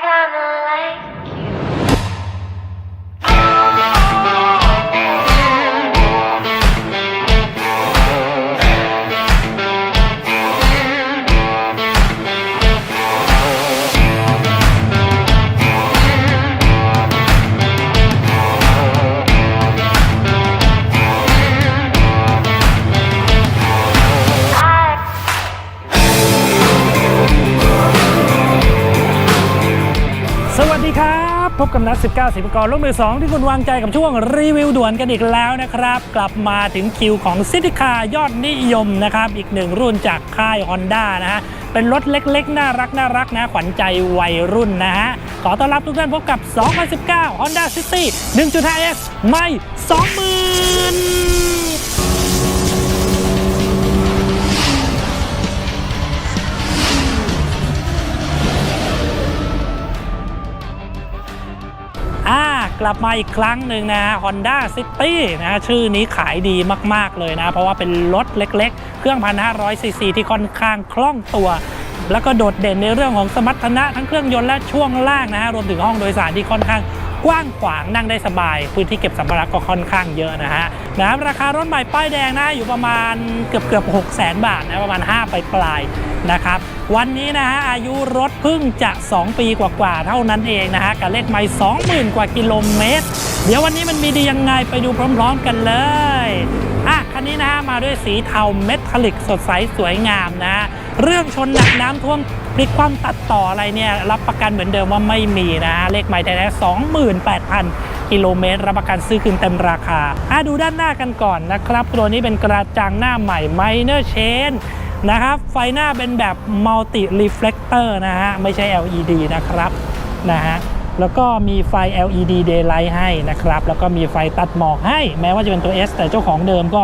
kind of 19 สิบกรลูกมือ 2 ที่คุณวางใจกับช่วงรีวิวด่วนกันอีกแล้วนะครับ กลับมาถึงคิวของซิติคายอดนิยมนะครับ อีกหนึ่งรุ่นจากค่าย Honda นะฮะ เป็นรถเล็กๆ น่ารักน่ารักนะ ขวัญใจวัยรุ่นนะฮะ ขอต้อนรับทุกท่านพบกับ 2019 Honda City 1.5S ไม่ 20,000 กลับมาอีกครั้งหนึ่งนะ Honda City นะชื่อนี้ขายดีมาก ๆ เลยนะ เพราะว่าเป็นรถเล็ก ๆ เครื่อง 1,500ซีซีที่ค่อนข้างคล่องตัว แล้วก็โดดเด่นในเรื่องของสมรรถนะทั้งเครื่องยนต์และช่วงล่างนะฮะรวมถึงห้องโดยสารที่ค่อนข้างกว้างขวางนั่งได้สบาย พื้นที่เก็บสัมภาระก็ค่อนข้างเยอะนะฮะนะราคารถใหม่ป้ายแดงนะอยู่ประมาณเกือบเกือบ6 0 0 0 0บาทนะประมาณ5ปลายปลาย นะครับ วันนี้นะฮะอายุรถเพิ่งจะ 2 ปีกว่าๆเท่านั้นเองนะฮะกับเลขไมล์20,000 กว่ากิโลเมตร เดี๋ยววันนี้มันมีดียังไงไปดูพร้อมๆกันเลยอะคันนี้นะฮะมาด้วยสีเทาเมทัลลิกสดใสสวยงามนะเรื่องชนหนักน้ำท่วมพลิกคว่ำตัดต่ออะไรเนี่ยรับประกันเหมือนเดิมว่าไม่มีนะฮะเลขไมล์แท้ๆ28,000 กิโลเมตร รับประกันซื้อคืนเต็มราคาอะดูด้านหน้ากันก่อนนะครับ ตัวนี้เป็นกระจังหน้าใหม่ Minor Change น นะครับ ไฟหน้าเป็นแบบ Multi Reflector นะฮะ ไม่ใช่ LED นะครับนะฮะแล้วก็มีไฟ LED daylight ให้นะครับ แล้วก็มีไฟตัดหมอกให้ แม้ว่าจะเป็นตัว S แต่เจ้าของเดิมก็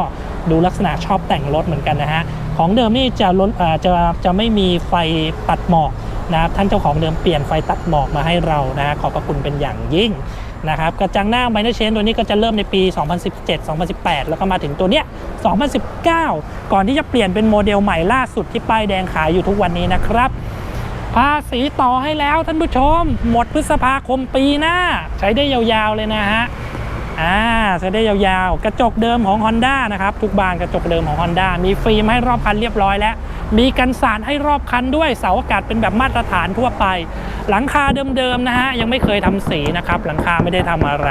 ดูลักษณะชอบแต่งรถเหมือนกันนะฮะ ของเดิมนี่จะลดจะจะไม่มีไฟตัดหมอกนะครับท่านเจ้าของเดิมเปลี่ยนไฟตัดหมอกมาให้เรานะฮะขอบพระคุณเป็นอย่างยิ่ง นะครับกระจังหน้าไมเนอร์เชนตัวนี้ก็จะเริ่มในปี 2017 2018 แล้วก็มาถึงตัวเนี้ย 2019 ก่อนที่จะเปลี่ยนเป็นโมเดลใหม่ล่าสุดที่ป้ายแดงขายอยู่ทุกวันนี้นะครับภาษีต่อให้แล้วท่านผู้ชม หมดพฤษภาคมปีหน้า ใช้ได้ยาวๆเลยนะฮะ อ่าใช้ได้ยาวๆ กระจกเดิมของ Honda นะครับ ทุกบานกระจกเดิมของ Honda มีฟิล์มให้รอบคันเรียบร้อยแล้ว มีกันสาดให้รอบคันด้วยเสาอากาศเป็นแบบมาตรฐานทั่วไป หลังคาเดิมๆนะฮะยังไม่เคยทำสีนะครับ หลังคาไม่ได้ทำอะไร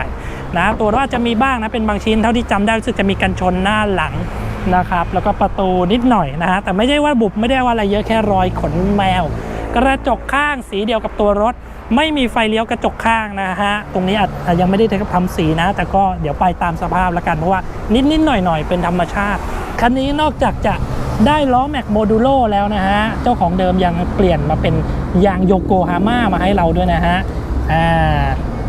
นะตัวรถจะมีบ้างนะเป็นบางชิ้นเท่าที่จำได้รู้สึกจะมีกันชนหน้าหลังนะครับ แล้วก็ประตูนิดหน่อยนะฮะแต่ไม่ได้ว่าบุบไม่ได้ว่าอะไรเยอะแค่รอยขนแมว กระจกข้างสีเดียวกับตัวรถ ไม่มีไฟเลี้ยวกระจกข้างนะฮะ ตรงนี้อาจยังไม่ได้ทำสีนะ แต่ก็เดี๋ยวไปตามสภาพแล้วกัน เพราะว่านิดนิดๆหน่อยหน่อยๆเป็นธรรมชาติ คันนี้นอกจากจะได้ล้อแม็กโมดูโลแล้วนะฮะ เจ้าของเดิมยังเปลี่ยนมาเป็นยางโยโกฮาม่ามาให้เราด้วยนะฮะ อ่า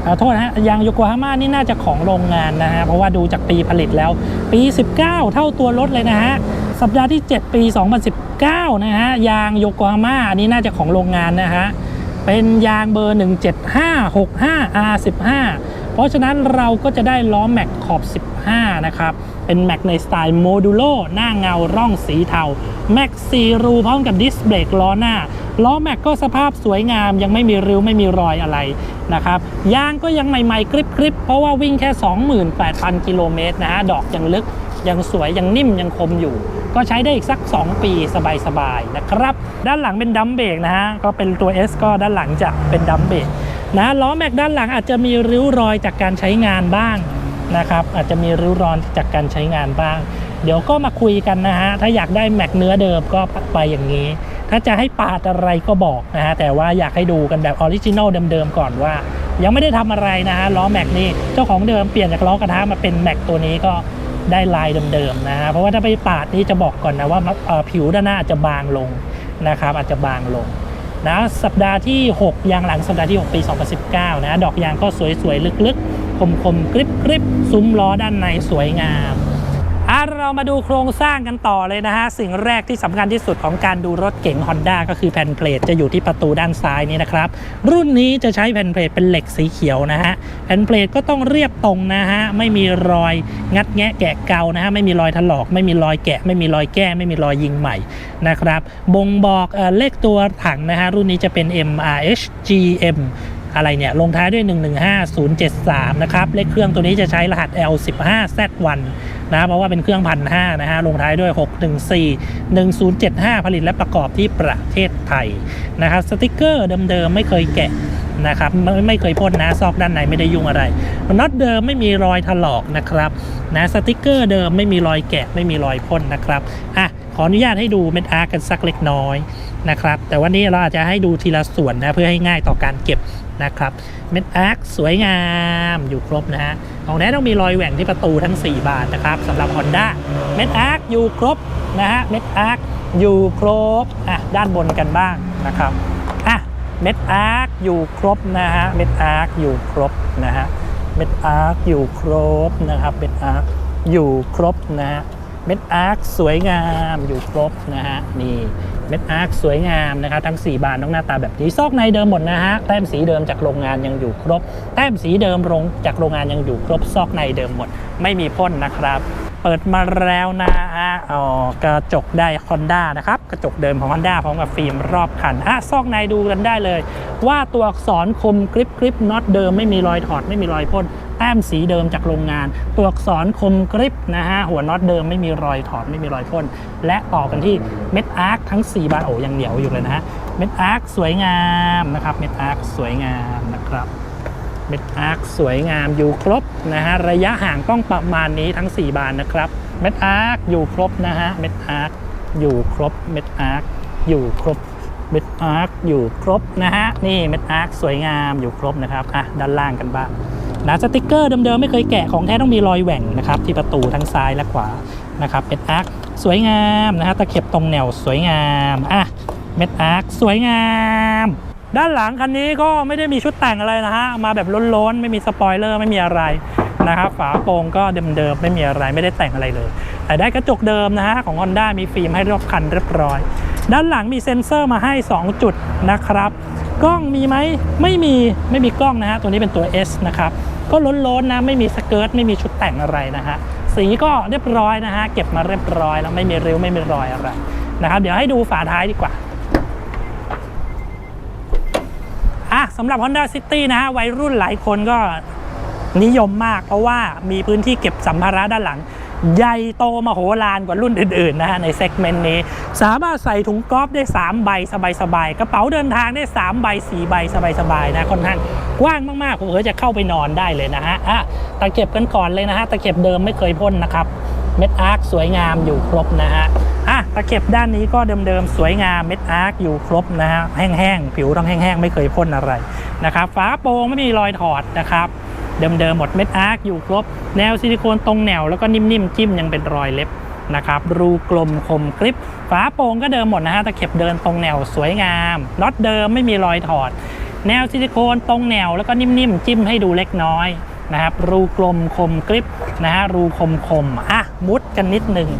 ขอโทษนะฮะยางโยโกฮาม่านี่น่าจะของโรงงานนะฮะ เพราะว่าดูจากปีผลิตแล้ว ปี 19 เท่าตัวรถเลยนะฮะ สัปดาห์ที่ 7 ปี 2019 นะฮะ ยางโยโกฮาม่าอันนี้น่าจะของโรงงานนะฮะ เป็นยางเบอร์ 17565 R15 เพราะฉะนั้นเราก็จะได้ล้อแม็กขอบ 15 นะครับ เป็นแม็กในสไตล์โมดูโลหน้าเงาร่องสีเทาแม็กซีรูพร้อมกับดิสเบรกล้อหน้าล้อแม็กก็สภาพสวยงามยังไม่มีริ้วไม่มีรอยอะไรนะครับยางก็ยังใหม่ๆกริบๆ เพราะว่าวิ่งแค่ 28,000 กิโลเมตรนะฮะดอกยังลึกยังสวยยังนิ่มยังคมอยู่ ก็ใช้ได้อีกสัก 2 ปีสบายๆนะครับ ด้านหลังเป็นดัมเบรกนะฮะก็เป็นตัว S ก็ด้านหลังจะเป็นดัมเบรกนะล้อแม็กด้านหลังอาจจะมีริ้วรอยจากการใช้งานบ้าง นะครับ อาจจะมีริ้วรอยจากการใช้งานบ้าง เดี๋ยวก็มาคุยกันนะฮะ ถ้าอยากได้แม็กเนื้อเดิมก็ไปอย่างนี้ ถ้าจะให้ปาดอะไรก็บอกนะฮะ แต่ว่าอยากให้ดูกันแบบออริจินอลเดิมๆก่อนว่า ยังไม่ได้ทำอะไรนะฮะล้อแม็กนี่เจ้าของเดิมเปลี่ยนจากล้อกระทะมาเป็นแม็กตัวนี้ก็ได้ลายเดิมๆนะฮะเพราะว่าถ้าไปปาดนี่จะบอกก่อนนะว่าผิวด้านหน้าอาจจะบางลงนะครับอาจจะบางลง นะสัปดาห์ที่ 6 ยางหลังสัปดาห์ที่ 6 ปี 2019 นะ ดอกยางก็สวยๆ ลึกๆ คมๆกริบๆ ซุ้มล้อด้านในสวยงาม เรามาดูโครงสร้างกันต่อเลยนะฮะ สิ่งแรกที่สำคัญที่สุดของการดูรถเก๋ง Honda ก็คือแผ่นเพลทจะอยู่ที่ประตูด้านซ้ายนี้นะครับ รุ่นนี้จะใช้แผ่นเพลทเป็นเหล็กสีเขียวนะฮะ แผ่นเพลทก็ต้องเรียบตรงนะฮะ ไม่มีรอยงัดแงะแกะเกานะฮะ ไม่มีรอยถลอก ไม่มีรอยแกะ ไม่มีรอยแก้ ไม่มีรอยยิงใหม่นะครับ บ่งบอกเอเลขตัวถังนะฮะ รุ่นนี้จะเป็น MRH GM อะไรเนี่ยลงท้ายด้วย 115073 นะครับ เลขเครื่องตัวนี้จะใช้รหัส L15Z1 นะเพราะว่าเป็นเครื่องพันห้านะฮะลงท้ายด้วย 614 1075 ผลิตและประกอบที่ประเทศไทยนะครับสติกเกอร์เดิมๆไม่เคยแกะนะครับไม่ไม่เคยพ่นนะซอกด้านในไม่ได้ยุ่งอะไรน็อตเดิมไม่มีรอยถลอกนะครับนะสติกเกอร์เดิมไม่มีรอยแกะไม่มีรอยพ่นนะครับอะ ขออนุญาตให้ดูเม็ดอาร์กันสักเล็กน้อยนะครับ แต่วันนี้เราอาจจะให้ดูทีละส่วนนะเพื่อให้ง่ายต่อการเก็บนะครับเม็ดอาร์คสวยงามอยู่ครบนะฮะของแท้ต้องมีรอยแหว่งที่ประตูทั้ง 4 บานนะครับสำหรับ Honda เม็ดอาร์คอยู่ครบนะฮะเม็ดอาร์คอยู่ครบอะด้านบนกันบ้างนะครับอะเม็ดอาร์คอยู่ครบนะฮะเม็ดอาร์คอยู่ครบนะฮะเม็ดอาร์คอยู่ครบนะครับเม็ดอาร์คอยู่ครบนะฮะ เม็ดอาร์คสวยงามอยู่ครบนะฮะนี่เม็ดอาร์คสวยงามนะครับทั้ง 4 บานต้องหน้าตาแบบนี้ซอกในเดิมหมดนะฮะแต้มสีเดิมจากโรงงานยังอยู่ครบ แต้มสีเดิมลงจากโรงงานยังอยู่ครบซอกในเดิมหมด ไม่มีพ่นนะครับ เปิดมาแล้วนะฮะอ๋อกระจกได้ Honda นะครับ กระจกเดิมของ Honda พร้อมกับฟิล์มรอบคันอะซอกในดูกันได้เลย ว่าตัวอักษรคมกริบกริบน็อตเดิมไม่มีรอยถอดไม่มีรอยพ่นแต้มสีเดิมจากโรงงาน ตัวอักษรคมกริบนะฮะหัวน็อตเดิมไม่มีรอยถอดไม่มีรอยพ่นและต่อกันที่เม็ดอาร์คทั้ง 4 บานโอ้ยังเหนียวอยู่เลยนะฮะเม็ดอาร์คสวยงามนะครับเม็ดอาร์คสวยงามนะครับ เม็ดอาร์คสวยงามอยู่ครบนะฮะระยะห่างต้องประมาณนี้ทั้ง 4 บานนะครับเม็ดอาร์คอยู่ครบนะฮะเม็ดอาร์คอยู่ครบเม็ดอาร์คอยู่ครบเม็ดอาร์คอยู่ครบนะฮะนี่เม็ดอาร์คสวยงามอยู่ครบนะครับอะด้านล่างกันบ้างนะสติกเกอร์เดิมๆไม่เคยแกะของแท้ต้องมีรอยแหว่งนะครับที่ประตูทั้งซ้ายและขวานะครับเม็ดอาร์คสวยงามนะฮะตะเข็บตรงแนวสวยงามอะเม็ดอาร์คสวยงาม ด้านหลังคันนี้ก็ไม่ได้มีชุดแต่งอะไรนะฮะ มาแบบล้นๆ ไม่มีสปอยเลอร์ไม่มีอะไรนะครับฝาโปรงก็เดิมๆไม่มีอะไรไม่ได้แต่งอะไรเลย แต่ได้กระจกเดิมนะฮะของ Honda มีฟิล์มให้รอบคันเรียบร้อย ด้านหลังมีเซ็นเซอร์มาให้ 2 จุดนะครับ กล้องมีไหมไม่มีไม่มีกล้องนะฮะตัวนี้เป็นตัว S นะครับก็ล้นๆนะไม่มีสเกิร์ตไม่มีชุดแต่งอะไรนะฮะสีก็เรียบร้อยนะฮะเก็บมาเรียบร้อยแล้วไม่มีริ้วไม่มีรอยอะไรนะครับเดี๋ยวให้ดูฝาท้ายดีกว่า อะสำหรับ Honda City นะฮะวัยรุ่นหลายคนก็นิยมมาก เพราะว่ามีพื้นที่เก็บสัมภาระด้านหลัง ใหญ่โตมโหฬารกว่ารุ่นอื่นๆนะฮะในเซกเมนต์นี้ สามารถใส่ถุงกอล์ฟได้ 3 ใบสบายๆ กระเป๋าเดินทางได้ 3 ใบ 4 ใบสบายๆนะค่อนข้างกว้างมากๆผมเออจะเข้าไปนอนได้เลยนะฮะอะตะเข็บกันก่อนเลยนะฮะตะเข็บเดิมไม่เคยพ่นนะครับเม็ดอาร์คสวยงามอยู่ครบนะฮะอะ ตะเข็บด้านนี้ก็เดิมๆ สวยงามเม็ดอาร์คอยู่ครบนะฮะแห้งๆ ผิวต้องแห้งๆ ไม่เคยพ่นอะไรนะครับฝาโปร่งไม่มีรอยถอดนะครับเดิมๆหมดเม็ดอาร์คอยู่ครบ แนวซิลิโคนตรงแนวแล้วก็นิ่มๆ จิ้มยังเป็นรอยเล็บนะครับรูกลมคมกริบฝาโปร่งก็เดิมหมดนะฮะตะเข็บเดินตรงแนวสวยงามน็อตเดิมไม่มีรอยถอด แนวซิลิโคนตรงแนวแล้วก็นิ่มๆ จิ้มให้ดูเล็กน้อยนะครับรูกลมคมกริบนะฮะรูคมคมอะมุดกันนิดหนึ่ง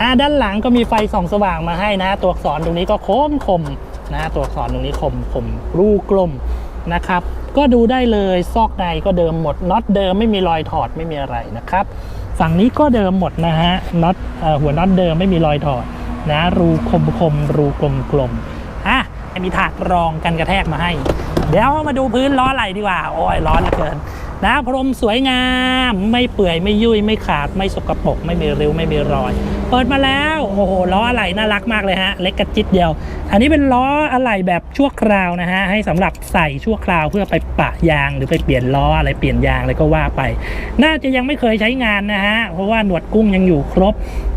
อะด้านหลังก็มีไฟส่องสว่างมาให้นะ ตัวอักษรตรงนี้ก็คมคมนะตัวอักษรตรงนี้คมคมรูกลมนะครับ ก็ดูได้เลยซอกในก็เดิมหมดน็อตเดิมไม่มีรอยถอดไม่มีอะไรนะครับ ฝั่งนี้ก็เดิมหมดนะฮะน็อตหัวน็อตเดิมไม่มีรอยถอดนะรูคมคมรูกลมกลมอะมีถาดรองกันกระแทกมาให้ เดี๋ยวมาดูพื้นล้อไหลดีกว่า โอ้ยร้อนเหลือเกิน นะพรมสวยงาม ไม่เปื่อยไม่ยุ่ยไม่ขาดไม่สกปรกไม่มีริ้วไม่มีรอย เปิดมาแล้วโอ้โหล้ออะไหล่น่ารักมากเลยฮะเล็กกระจิตเดียว อันนี้เป็นล้ออะไหล่แบบชั่วคราวนะฮะให้สำหรับใส่ชั่วคราวเพื่อไปปะยางหรือไปเปลี่ยนล้ออะไรเปลี่ยนยางอะไรก็ว่าไป น่าจะยังไม่เคยใช้งานนะฮะเพราะว่าหนวดกุ้งยังอยู่ครบ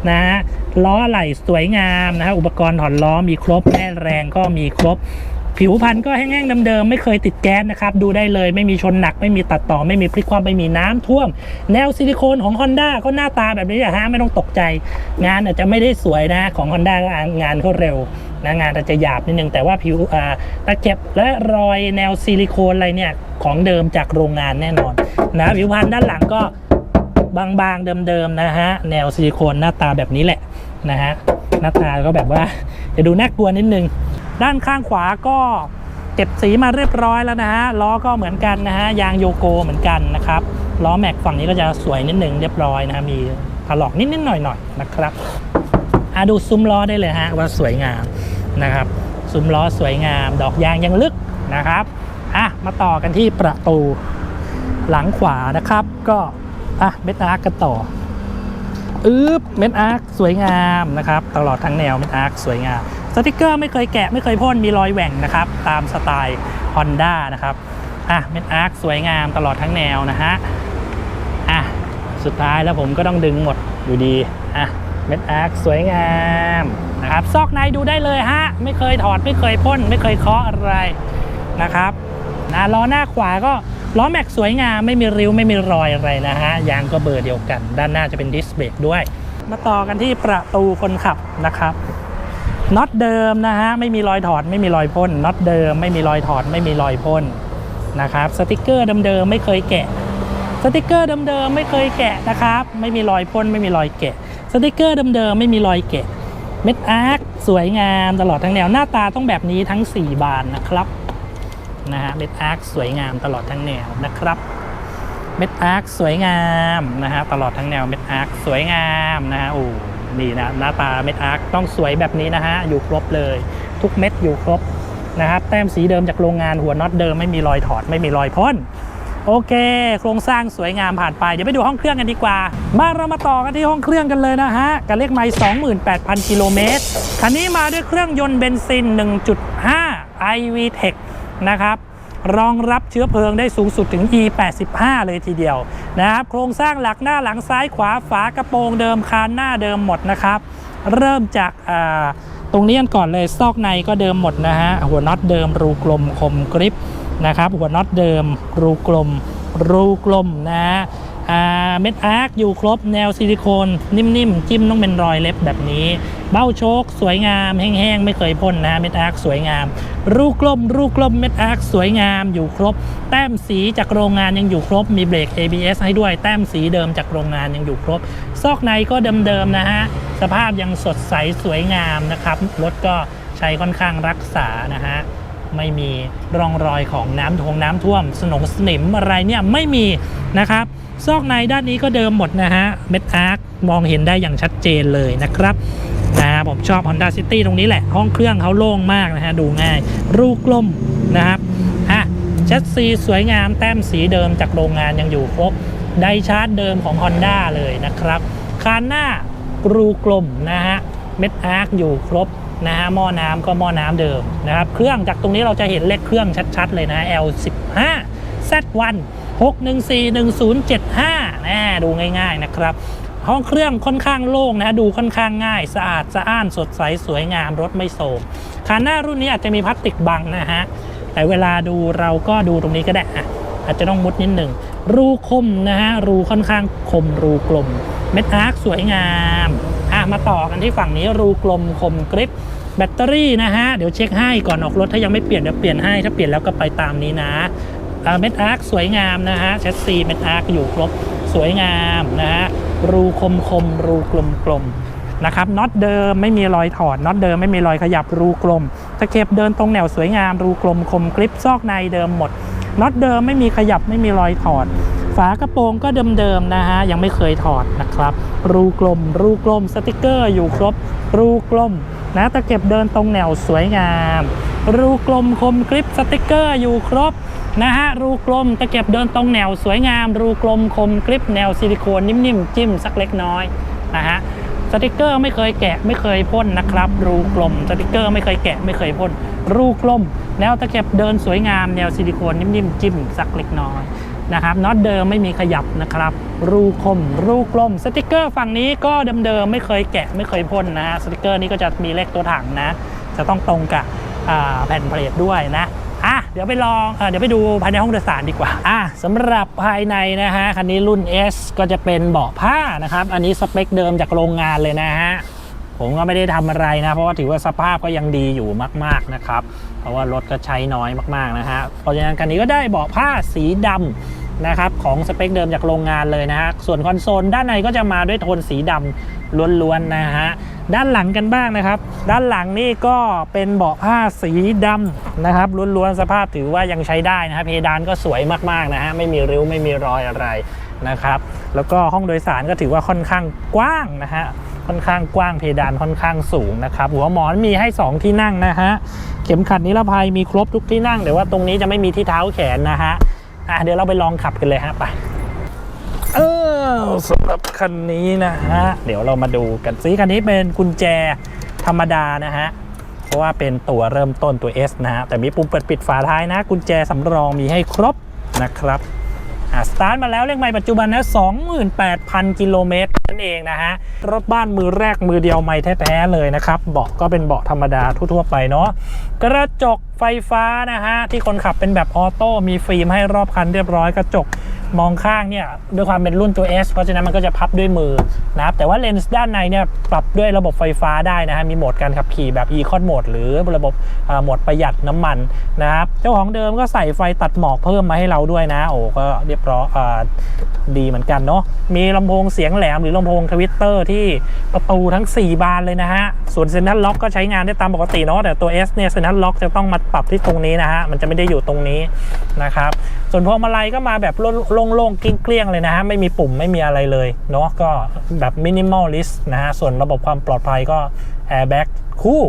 นะฮะล้ออะไหล่สวยงามนะฮะอุปกรณ์ถอนล้อมีครบแม่แรงก็มีครบ ผิวพันธุ์ก็แห้งๆเดิมๆไม่เคยติดแก๊สนะครับ ดูได้เลยไม่มีชนหนัก ไม่มีตัดต่อ ไม่มีพลิกความไม่มีน้ำท่วม แนวซิลิโคนของ Honda ก็หน้าตาแบบนี้อะฮะไม่ต้องตกใจ งานอาจจะไม่ได้สวยนะของ Honda งานเขาเร็วนะงานอาจจะหยาบนิดนึงแต่ว่าผิวตะเก็บและรอยแนวซิลิโคนอะไรเนี่ยของเดิมจากโรงงานแน่นอนนะผิวพันธุ์ด้านหลังก็บางๆเดิมๆนะฮะแนวซิลิโคนหน้าตาแบบนี้แหละนะฮะหน้าตาก็แบบว่าจะดูน่ากลัวนิดนึง ด้านข้างขวาก็เก็บสีมาเรียบร้อยแล้วนะฮะล้อก็เหมือนกันนะฮะยางโยโกเหมือนกันนะครับล้อแม็กฝั่งนี้ก็จะสวยนิดนึงเรียบร้อยนะะมีถลอกนิดๆหน่อยๆนะครับอะดูซุ้มล้อได้เลยฮะว่าสวยงามนะครับ ซุ้มล้อสวยงาม ดอกยางยังลึกนะครับอะมาต่อกันที่ประตูหลังขวานะครับ ก็อะเมทอาร์กกันต่ออึ๊บเมทอาร์กสวยงามนะครับ ตลอดทั้งแนวเมทอาร์กสวยงาม สติกเกอร์ไม่เคยแกะไม่เคยพ่นมีรอยแหว่งนะครับ ตามสไตล์ Honda นะครับอะเมทอาร์กสวยงามตลอดทั้งแนวนะฮะอะสุดท้ายแล้วผมก็ต้องดึงหมดอยู่ดีอะเม็ดอาร์คสวยงามนะครับซอกในดูได้เลยฮะไม่เคยถอดไม่เคยพ่นไม่เคยเคาะอะไรนะครับนะล้อหน้าขวาก็ล้อแม็กสวยงามไม่มีริ้วไม่มีรอยอะไรนะฮะยางก็เบอร์เดียวกัน ด้านหน้าจะเป็นดิสเบรกด้วย มาต่อกันที่ประตูคนขับนะครับ น็อตเดิมนะฮะไม่มีรอยถอดไม่มีรอยพ่นน็อตเดิมไม่มีรอยถอดไม่มีรอยพ่นนะครับสติกเกอร์เดิมๆไม่เคยแกะสติกเกอร์เดิมๆไม่เคยแกะนะครับ ไม่มีรอยพ่นไม่มีรอยแกะสติกเกอร์เดิมๆไม่มีรอยแกะเม็ดอาร์คสวยงามตลอดทั้งแนวหน้าตาต้องแบบนี้ทั้ง 4 บานนะครับนะฮะเม็ดอาร์คสวยงามตลอดทั้งแนวนะครับเม็ดอาร์คสวยงามนะฮะตลอดทั้งแนวเม็ดอาร์คสวยงามนะฮะโอ้ นี่นะหน้าตาเม็ดอาร์คต้องสวยแบบนี้นะฮะ อยู่ครบเลย ทุกเม็ดอยู่ครบนะครับ แต้มสีเดิมจากโรงงานหัวน็อตเดิมไม่มีรอยถอดไม่มีรอยพ่นโอเค โครงสร้างสวยงามผ่านไป เดี๋ยวไปดูห้องเครื่องกันดีกว่าบ้าเรามาต่อกันที่ห้องเครื่องกันเลยนะฮะกับเลขไมล์28,000 กิโลเมตร คันนี้มาด้วยเครื่องยนต์เบนซิน 1.5 iVTEC นะครับ รองรับเชื้อเพลิงได้สูงสุดถึง E85 เลยทีเดียวนะครับโครงสร้างหลักหน้าหลังซ้ายขวาฝากระโปรงเดิมคานหน้าเดิมหมดนะครับ เริ่มจากาตรงนี้ก่อนเลยซอกในก็เดิมหมดนะฮะหัวน็อตเดิมรูกลมคมกริปนะครับหัวน็อตเดิมรูกลมรูกลมนะฮะ เม็ดอาร์คอยู่ครบแนวซิลิโคนนิ่มๆ จิ้มต้องเป็นรอยเล็บแบบนี้ เบ้าโชค สวยงามแห้งๆ ไม่เคยพ่นนะเม็ดอาร์คสวยงาม รูกลมรูกลมเม็ดอาร์คสวยงามอยู่ครบ แต้มสีจากโรงงานยังอยู่ครบมีเบรก ABS ให้ด้วยแต้มสีเดิมจากโรงงานยังอยู่ครบ ซอกในก็เดิมๆนะฮะสภาพยังสดใสสวยงามนะครับรถก็ใช้ค่อนข้างรักษานะฮะ ไม่มีร่องรอยของน้ำทงน้ำท่วม สนงสนิมอะไรเนี่ยไม่มีนะครับซอกในด้านนี้ก็เดิมหมดนะฮะเม็ดอาร์คมองเห็นได้อย่างชัดเจนเลยนะครับนะผมชอบ Honda City ตรงนี้แหละ ห้องเครื่องเขาโล่งมากนะฮะ ดูง่าย รูกลมนะครับอะแชสซีสวยงามแต้มสีเดิมจากโรงงานยังอยู่ครบ ไดชาร์จเดิมของ Honda เลยนะครับ คานหน้ารูกลมนะฮะ เม็ดอาร์คอยู่ครบ นะฮะหม้อน้ำก็หม้อน้ำเดิมนะครับ เครื่องจากตรงนี้เราจะเห็นเลขเครื่องชัดๆเลยนะ L15 Z1 6141075นะดูง่ายๆนะครับห้องเครื่องค่อนข้างโล่งนะดูค่อนข้างง่าย สะอาดสะอ้านสดใสสวยงามรถไม่โสมคันหน้ารุ่นนี้อาจจะมีพลาสติกบังนะฮะแต่เวลาดูเราก็ดูตรงนี้ก็ได้อะอาจจะต้องมุดนิดหนึ่งรูคมนะฮะรูค่อนข้างคมรูกลม เม็ดอาร์คสวยงาม มาต่อกันที่ฝั่งนี้รูกลมคมกริปแบตเตอรี่นะฮะ เดี๋ยวเช็คให้ก่อนออกรถถ้ายังไม่เปลี่ยนเดี๋ยวเปลี่ยนให้ถ้าเปลี่ยนแล้วก็ไปตามนี้นะเม็ดอาร์คสวยงามนะฮะแชสซีเม็ดอาร์คอยู่ครบสวยงามนะฮะรูคมคมรูกลมกลมนะครับน็อตเดิมไม่มีรอยถอดน็อตเดิมไม่มีรอยขยับรูกลมตะเข็บเดินตรงแนวสวยงามรูกลมคมกริปซอกในเดิมหมดน็อตเดิมไม่มีขยับไม่มีรอยถอด ฝากระโปรงก็เดิมๆนะฮะยังไม่เคยถอดนะครับ รูกลม รูกลมสติกเกอร์อยู่ครบ รูกลมนะตะเข็บเดินตรงแนวสวยงาม รูกลมคมกริปสติกเกอร์อยู่ครบนะฮะรูกลมตะเข็บเดินตรงแนวสวยงาม รูกลมคมกริปแนวซิลิโคนนิ่มๆจิ้มสักเล็กน้อยนะฮะสติกเกอร์ไม่เคยแกะไม่เคยพ่นนะครับ รูกลมสติกเกอร์ไม่เคยแกะไม่เคยพ่นรูกลมแนวตะเข็บเดินสวยงามแนวซิลิโคนนิ่มๆจิ้มสักเล็กน้อย นะครับน็อตเดิมไม่มีขยับนะครับ รูคม รูกลมสติกเกอร์ฝั่งนี้ก็เดิมๆไม่เคยแกะไม่เคยพ่นนะฮะสติกเกอร์นี้ก็จะมีเลขตัวถังนะ จะต้องตรงกับแผ่นเพลทด้วยนะอะเดี๋ยวไปลองเอ่อเดี๋ยวไปดูภายในห้องโดยสารดีกว่าอะสำหรับภายในนะฮะคันนี้รุ่น S ก็จะเป็นเบาะผ้านะครับ อันนี้สเปคเดิมจากโรงงานเลยนะฮะ ผมก็ไม่ได้ทำอะไรนะ เพราะว่าถือว่าสภาพก็ยังดีอยู่มาก ๆนะครับ เพราะว่ารถก็ใช้น้อยมากๆนะฮะเพราะฉะนั้นคันนี้ก็ได้เบาะผ้าสีดำนะครับของสเปคเดิมจากโรงงานเลยนะฮะส่วนคอนโซลด้านในก็จะมาด้วยโทนสีดำล้วนๆนะฮะด้านหลังกันบ้างนะครับ ด้านหลังนี่ก็เป็นเบาะผ้าสีดำนะครับล้วนๆสภาพถือว่ายังใช้ได้นะครับเพดานก็สวยมากๆนะฮะไม่มีริ้วไม่มีรอยอะไรนะครับ แล้วก็ห้องโดยสารก็ถือว่าค่อนข้างกว้างนะฮะ ค่อนข้างกว้างเพดานค่อนข้างสูงนะครับ หัวหมอนมีให้ 2 ที่นั่งนะฮะ เข็มขัดนิรภัยมีครบทุกที่นั่งแต่ว่าตรงนี้จะไม่มีที่เท้าแขนนะฮะอะเดี๋ยวเราไปลองขับกันเลยฮะไปเออสำหรับคันนี้นะฮะ เดี๋ยวเรามาดูกันซิคันนี้เป็นกุญแจธรรมดานะฮะ เพราะว่าเป็นตัวเริ่มต้นตัว S นะฮะ แต่มีปุ่มเปิดปิดฝาท้ายนะ กุญแจสำรองมีให้ครบนะครับ อะสตาร์ทมาแล้วเลขไม่ปัจจุบันนะ28,000 กิโลเมตรนั่นเองนะฮะ รถบ้านมือแรกมือเดียวไม่แท้ๆเลยนะครับ เบาะก็เป็นเบาะธรรมดาทั่วๆไปเนาะ กระจกไฟฟ้านะฮะ ที่คนขับเป็นแบบออโต้มีฟิล์มให้รอบคันเรียบร้อยกระจก มองข้างเนี่ยด้วยความเป็นรุ่นตัว S เพราะฉะนั้นมันก็จะพับด้วยมือนะครับแต่ว่าเลนส์ด้านในเนี่ยปรับด้วยระบบไฟฟ้าได้นะฮะมีโหมดการขับขี่แบบ Econ Mode หรือระบบโหมดประหยัดน้ำมันนะครับเจ้าของเดิมก็ใส่ไฟตัดหมอกเพิ่มมาให้เราด้วยนะ โอ้ก็เรียบร้อยอ่าดีเหมือนกันเนาะมีลำโพงเสียงแหลมหรือลำโพงทวิตเตอร์ที่ประตูทั้ง 4 บานเลยนะฮะส่วนเซนทรัลล็อกก็ใช้งานได้ตามปกติเนาะแต่ตัว S เนี่ยเซนทรัลล็อกจะต้องมาปรับที่ตรงนี้นะฮะมันจะไม่ได้อยู่ตรงนี้นะครับส่วนพวงมาลัยก็มาแบบโล่งๆ เกลี้ยงๆ เลยนะฮะ ไม่มีปุ่มไม่มีอะไรเลยเนาะก็แบบมินิมอลลิสต์นะฮะ ส่วนระบบความปลอดภัยก็แอร์แบ็กคู่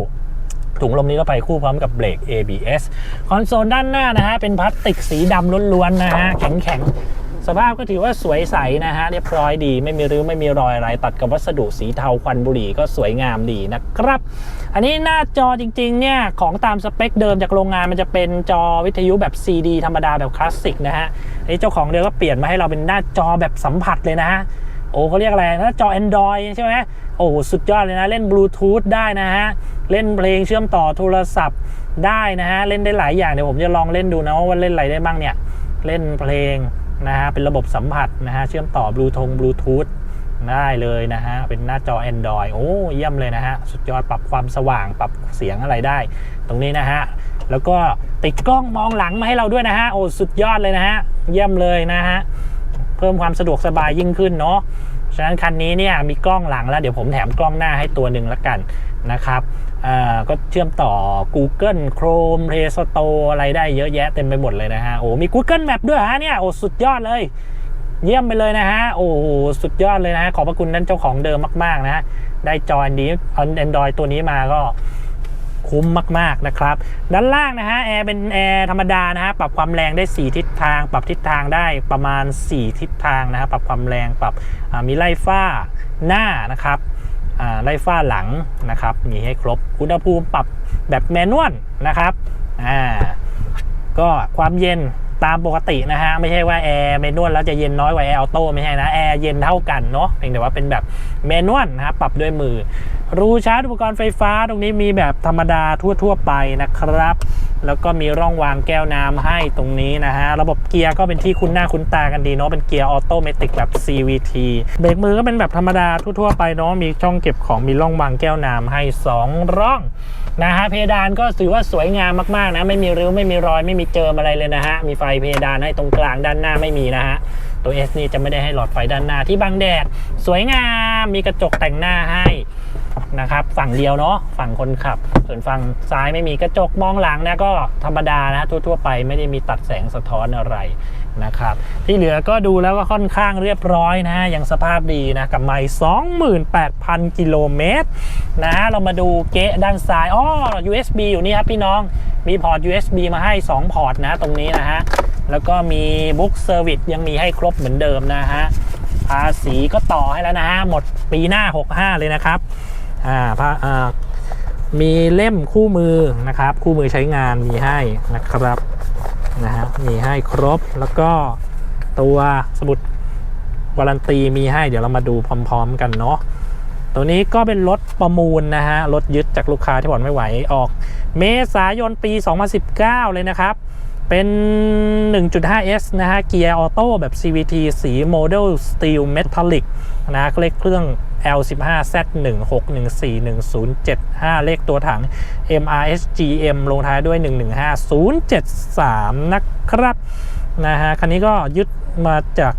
ถุงลมนิรภัยคู่พร้อมกับเบรก ABS คอนโซลด้านหน้านะฮะ เป็นพลาสติกสีดำล้วนๆ นะฮะ แข็งๆ สภาพก็ถือว่าสวยใสนะฮะเรียบร้อยดี ไม่มีริ้วไม่มีรอยอะไรตัดกับวัสดุสีเทาควันบุหรี่ก็สวยงามดีนะครับ อันนี้หน้าจอจริงๆเนี่ยของตามสเปคเดิมจากโรงงานมันจะเป็นจอวิทยุแบบ CD ธรรมดาแบบคลาสสิกนะฮะอันนี้เจ้าของเดิมก็เปลี่ยนมาให้เราเป็นหน้าจอแบบสัมผัสเลยนะฮะโอ้เขาเรียกอะไรนะจอ Android ใช่ไหมโอ้สุดยอดเลยนะเล่นบลูทูธได้นะฮะเล่นเพลงเชื่อมต่อโทรศัพท์ได้นะฮะเล่นได้หลายอย่างเดี๋ยวผมจะลองเล่นดูนะว่าเล่นอะไรได้บ้างเนี่ยเล่นเพลง นะฮะเป็นระบบสัมผัสนะฮะเชื่อมต่อบลูทงบลูทูธได้เลยนะฮะเป็นหน้าจอ Android โอ้เยี่ยมเลยนะฮะสุดยอดปรับความสว่างปรับเสียงอะไรได้ ตรงนี้นะฮะแล้วก็ติดกล้องมองหลังมาให้เราด้วยนะฮะโอ้สุดยอดเลยนะฮะเยี่ยมเลยนะฮะเพิ่มความสะดวกสบายยิ่งขึ้นเนาะฉะนั้นคันนี้เนี่ยมีกล้องหลังแล้วเดี๋ยวผมแถมกล้องหน้าให้ตัวหนึ่งละกัน นะครับก็เชื่อมต่อ Google Chrome Play Store อะไรได้เยอะแยะเต็มไปหมดเลยนะฮะ โอ้มี Google Map ด้วยฮะเนี่ย โอ้สุดยอดเลย เยี่ยมไปเลยนะฮะ โอ้สุดยอดเลยนะฮะ ขอบพระคุณนั่นเจ้าของเดิมมากๆนะฮะได้จอยนี้ Android ตัวนี้มาก็คุ้มมากๆนะครับ ด้านล่างนะฮะแอร์เป็นแอร์ธรรมดานะฮะปรับความแรงได้ 4 ทิศทาง ปรับทิศทางได้ประมาณ 4 ทิศทางนะฮะปรับความแรงปรับมีไล่ฟ้าหน้านะครับ ไล่ฟ้าหลังนะครับ มีให้ครบอุณหภูมิปรับแบบแมนนวลนะครับอ่าก็ความเย็นตามปกตินะฮะ ไม่ใช่ว่าแอร์เมนวลแล้วจะเย็นน้อยกว่าแอร์ออโต้ไม่ใช่นะแอร์เย็นเท่ากันเนาะเพียงแต่ว่าเป็นแบบเมนวลนะครับปรับด้วยมือ รูชาร์จอุปกรณ์ไฟฟ้าตรงนี้มีแบบธรรมดาทั่ว ๆ ไปนะครับ แล้วก็มีร่องวางแก้วน้ำให้ตรงนี้นะฮะ ระบบเกียร์ก็เป็นที่คุ้นหน้าคุ้นตากันดีเนาะเป็นเกียร์ออโตเมติกแบบ CVT เบรกมือก็เป็นแบบธรรมดาทั่วๆไปเนาะมีช่องเก็บของมีร่องวางแก้วน้ำให้ 2 ร่องนะฮะเพดานก็ถือว่าสวยงามมากๆนะไม่มีริ้วไม่มีรอยไม่มีเจิมอะไรเลยนะฮะมีไฟเพดานให้ตรงกลางด้านหน้าไม่มีนะฮะตัว S นี่จะไม่ได้ให้หลอดไฟด้านหน้าที่บังแดด สวยงามมีกระจกแต่งหน้าให้ นะครับ ฝั่งเดียวเนาะฝั่งคนขับ ส่วนฝั่งซ้ายไม่มีกระจกมองหลังนะก็ธรรมดานะทั่วๆไปไม่ได้มีตัดแสงสะท้อนอะไรนะครับ ที่เหลือก็ดูแล้วก็ค่อนข้างเรียบร้อยนะฮะยังสภาพดีนะ กับไมล์28,000 กิโลเมตรนะฮะเรามาดูเกะด้านซ้ายอ๋อ USB อยู่นี่ครับพี่น้องมีพอร์ต USB มาให้ 2 พอร์ตนะตรงนี้นะฮะ แล้วก็มีบุ๊กเซอร์วิสยังมีให้ครบเหมือนเดิมนะฮะ ภาษีก็ต่อให้แล้วนะฮะ หมดปีหน้า 65 เลยนะครับ อ่าพาอ่ามีเล่มคู่มือนะครับ คู่มือใช้งานมีให้นะครับนะฮะมีให้ครบแล้วก็ตัวสมุดวารันตีมีให้เดี๋ยวเรามาดูพร้อม ๆ กันเนาะตัวนี้ก็เป็นรถประมูลนะฮะรถยึดจากลูกค้าที่ผ่อนไม่ไหวออก เมษายนปี 2019 เลยนะครับ เป็น 1.5S นะฮะ เกียร์ออโต้แบบ CVT สีโมเดลสตีลเมทัลลิกนะฮะเลขเครื่อง L15Z16141075 เลขตัวถัง MRSGM ลงท้ายด้วย 115073 นะครับ นะฮะ คันนี้ก็ยึดมาจาก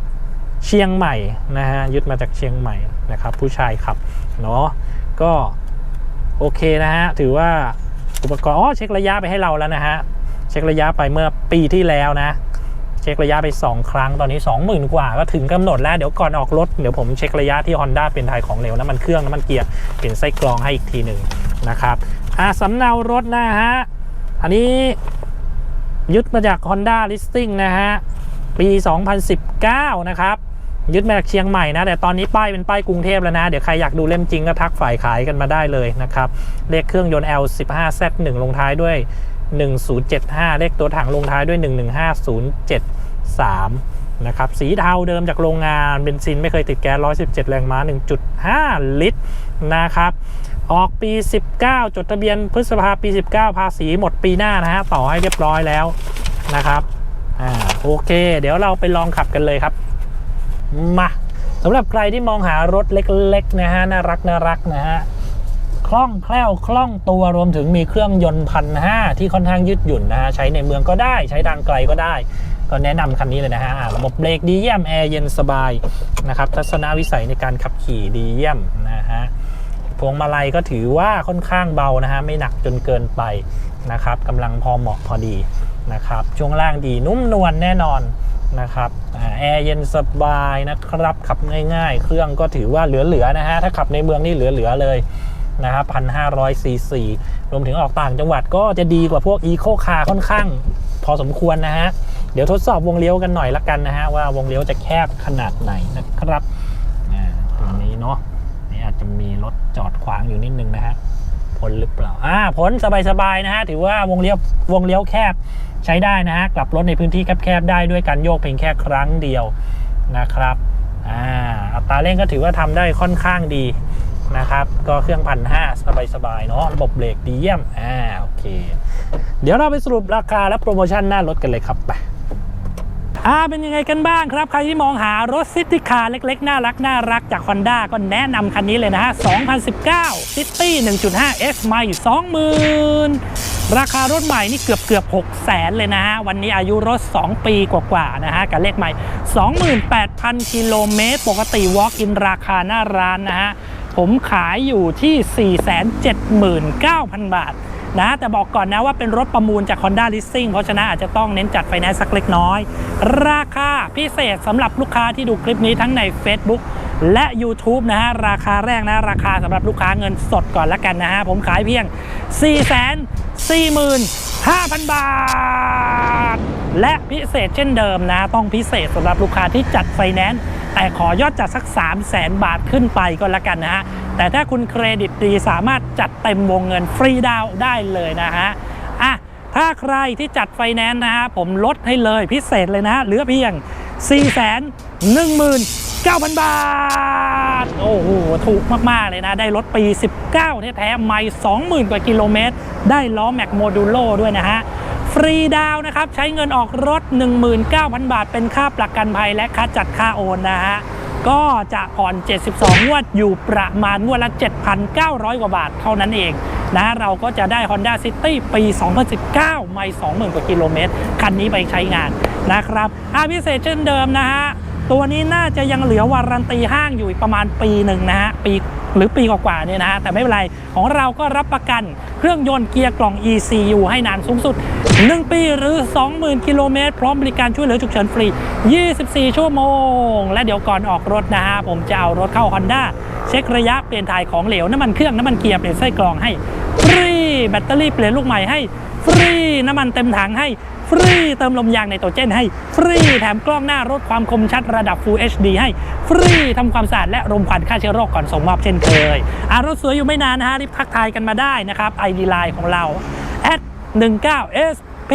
เชียงใหม่นะฮะ ยึดมาจากเชียงใหม่นะครับ ผู้ชายขับ เนาะ ก็โอเคนะฮะ ถือว่าอุปกรณ์ อ๋อ เช็คระยะไปให้เราแล้วนะฮะ ช็คระยะไปเมื่อปีที่แล้วนะ เช็คระยะไป 2 ครั้งตอนนี้ 20,000 กว่า ก็ถึงกำหนดแล้วเดี๋ยวก่อนออกรถเดี๋ยวผมเช็คระยะที่ Honda เป็นไทยของเหลวน้ำมันเครื่องน้ำมันเกียร์เปลี่ยนไส้กรองให้อีกทีหนึ่งนะครับอ่าสำเนารถนะฮะอันนี้ยึดมาจาก Honda Listing นะฮะปี 2019 นะครับยึดมาจากเชียงใหม่นะ แต่ตอนนี้ป้ายเป็นป้ายกรุงเทพแล้วนะ เดี๋ยวใครอยากดูเล่มจริงก็ทักฝ่ายขายกันมาได้เลยนะครับ เลขเครื่องยนต์ L15Z1 ลงท้ายด้วย 1075 เลขตัวถังลงท้ายด้วย 115073 นะครับ สีเทาเดิมจากโรงงานเบนซินไม่เคยติดแก๊ส 117 แรงม้า 1.5 ลิตร นะครับ ออกปี 19 จดทะเบียนพฤษภาปี 19 ภาษีหมดปีหน้านะฮะ ต่อให้เรียบร้อยแล้วนะครับ อ่า โอเค เดี๋ยวเราไปลองขับกันเลยครับ มาสำหรับใครที่มองหารถเล็กๆนะฮะ น่ารักน่ารักนะฮะ คล่องแคล่วคล่องตัวรวมถึงมีเครื่องยนต์พันห้าที่ค่อนข้างยืดหยุ่นนะฮะใช้ในเมืองก็ได้ใช้ทางไกลก็ได้ ก็แนะนำคันนี้เลยนะฮะระบบเบรกดีเยี่ยมแอร์เย็นสบายนะครับทัศนวิสัยในการขับขี่ดีเยี่ยมนะฮะพวงมาลัยก็ถือว่าค่อนข้างเบานะฮะไม่หนักจนเกินไปนะครับกำลังพอเหมาะพอดีนะครับช่วงล่างดีนุ่มนวลแน่นอนนะครับแอร์เย็นสบายนะครับขับง่ายๆ เครื่องก็ถือว่าเหลือๆนะฮะถ้าขับในเมืองนี่เหลือๆเลย นะครับพันห้าร้อยซีซีรวมถึงออกต่างจังหวัดก็จะดีกว่าพวกอีโคคาร์ค่อนข้าง พอสมควรนะฮะ เดี๋ยวทดสอบวงเลี้ยวกันหน่อยละกันนะฮะ ว่าวงเลี้ยวจะแคบขนาดไหนนะครับอ่าตัวนี้เนาะนี่อาจจะมีรถจอดขวางอยู่นิดนึงนะฮะพ้นหรือเปล่าอ่าพ้นสบายๆนะฮะ ถือว่าวงเลี้ยววงเลี้ยวแคบใช้ได้นะฮะ กลับรถในพื้นที่แคบๆได้ด้วยการโยกเพียงแค่ครั้งเดียวนะครับ อ่า อัตราเร่งก็ถือว่าทำได้ค่อนข้างดี นะครับ ก็เครื่องพันห้าสบายๆเนาะระบบเบรกดีเยี่ยมอ่าโอเค เดี๋ยวเราไปสรุปราคาและโปรโมชั่นหน้ารถกันเลยครับไปอ่าเป็นยังไงกันบ้างครับ ใครที่มองหารถซิตี้คาร์เล็กๆ น่ารักน่ารักจาก Honda ก็แนะนำคันนี้เลยนะฮะ 2019 City 1.5 S ใหม่ 20,000 ราคารถใหม่นี่เกือบเกือบ6แสนเลยนะฮะ วันนี้อายุรถ 2 ปีกว่าๆนะฮะ กับเลขใหม่ 28,000 กิโลเมตร ปกติ Walk-in ราคาหน้าร้านนะฮะ ผมขายอยู่ที่ 479,000 บาทนะแต่บอกก่อนนะว่าเป็นรถประมูลจาก Honda Leasing เพราะฉะนั้นอาจจะต้องเน้นจัดไฟแนนซ์สักเล็กน้อย ราคาพิเศษสำหรับลูกค้าที่ดูคลิปนี้ทั้งใน Facebook และ YouTube นะฮะ ราคาแรกนะ ราคาสำหรับลูกค้าเงินสดก่อนละกันนะฮะ ผมขายเพียง 4 4 5,000 บาท และพิเศษเช่นเดิมนะ ต้องพิเศษสำหรับลูกค้าที่จัดไฟแนนซ์ แต่ขอยอดจัดสัก 3 0 0แสนบาทขึ้นไปก็แล้วกันนะฮะ แต่ถ้าคุณเครดิตดีสามารถจัดเต็มวงเงินฟรีดาวได้เลยนะฮะอะถ้าใครที่จัดไฟแนนซ์นะฮะผมลดให้เลยพิเศษเลยนะ เหลือเพียง 4 1 9 0 0 0 บาท โอ้โห ถูกมาก ๆ เลยนะ ได้รถปี 19 แท้ๆไม่20,000 กว่ากิโลเมตร ได้ล้อแม็กโมดูโลด้วยนะฮะ ฟรีดาวน์นะครับ ใช้เงินออกรถ 19,000 บาท เป็นค่าประกันภัยและค่าจัดค่าโอนนะฮะ ก็จะผ่อน 72 งวดอยู่ประมาณงวดละ 7,900 กว่าบาทเท่านั้นเองนะ เราก็จะได้ Honda City ปี 2019 ไม่ 20,000 กว่ากิโลเมตร คันนี้ไปใช้งานนะครับอาพิเศษเช่นเดิมนะฮะ ตัวนี้น่าจะยังเหลือวารันตีห้างอยู่อีกประมาณปีหนึ่งนะฮะปีหรือปีกว่าๆเนี่ยนะฮะแต่ไม่เป็นไรของเราก็รับประกันเครื่องยนต์เกียร์กล่อง ECU ให้นานสูงสุด 1 ปีหรือ 20,000 กิโลเมตร พร้อมบริการช่วยเหลือฉุกเฉินฟรี 24 ชั่วโมง และเดี๋ยวก่อนออกรถนะฮะผมจะเอารถเข้า Honda เช็คระยะเปลี่ยนถ่ายของเหลว น้ำมันเครื่อง น้ำมันเกียร์เปลี่ยนไส้กรองให้ฟรีแบตเตอรี่เปลี่ยนลูกใหม่ให้ฟรีน้ำมันเต็มถังให้ ฟรี เติมลมยางในตัวเจนให้ฟรี แถมกล้องหน้ารถความคมชัดระดับ Full HD ให้ฟรีทำความสะอาดและรมควันฆ่าเชื้อโรคก่อนส่งมอบเช่นเคยอ่ารถสวยอยู่ไม่นานนะฮะรีบทักทายกันมาได้นะครับ ID Line ของเรา @19s SP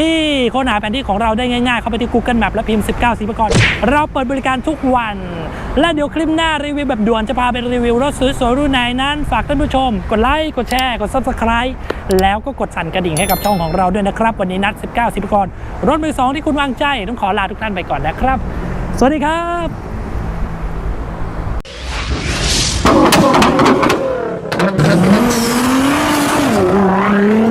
ค้นหาแผนที่ของเราได้ง่ายๆ เข้าไปที่ Google Map และพิมพ์ 19สีประกรเราเปิดบริการทุกวัน และเดี๋ยวคลิปหน้ารีวิวแบบด่วนจะพาไปรีวิวรถสวยๆรุ่นไหนนั้น ฝากท่านผู้ชม กดไลค์ กดแชร์ กด Subscribe แล้วก็กดสั่นกระดิ่งให้กับช่องของเราด้วยนะครับ วันนี้นัด 19สิบกรรถมือสองที่คุณวางใจ ต้องขอลาทุกท่านไปก่อนนะครับ สวัสดีครับ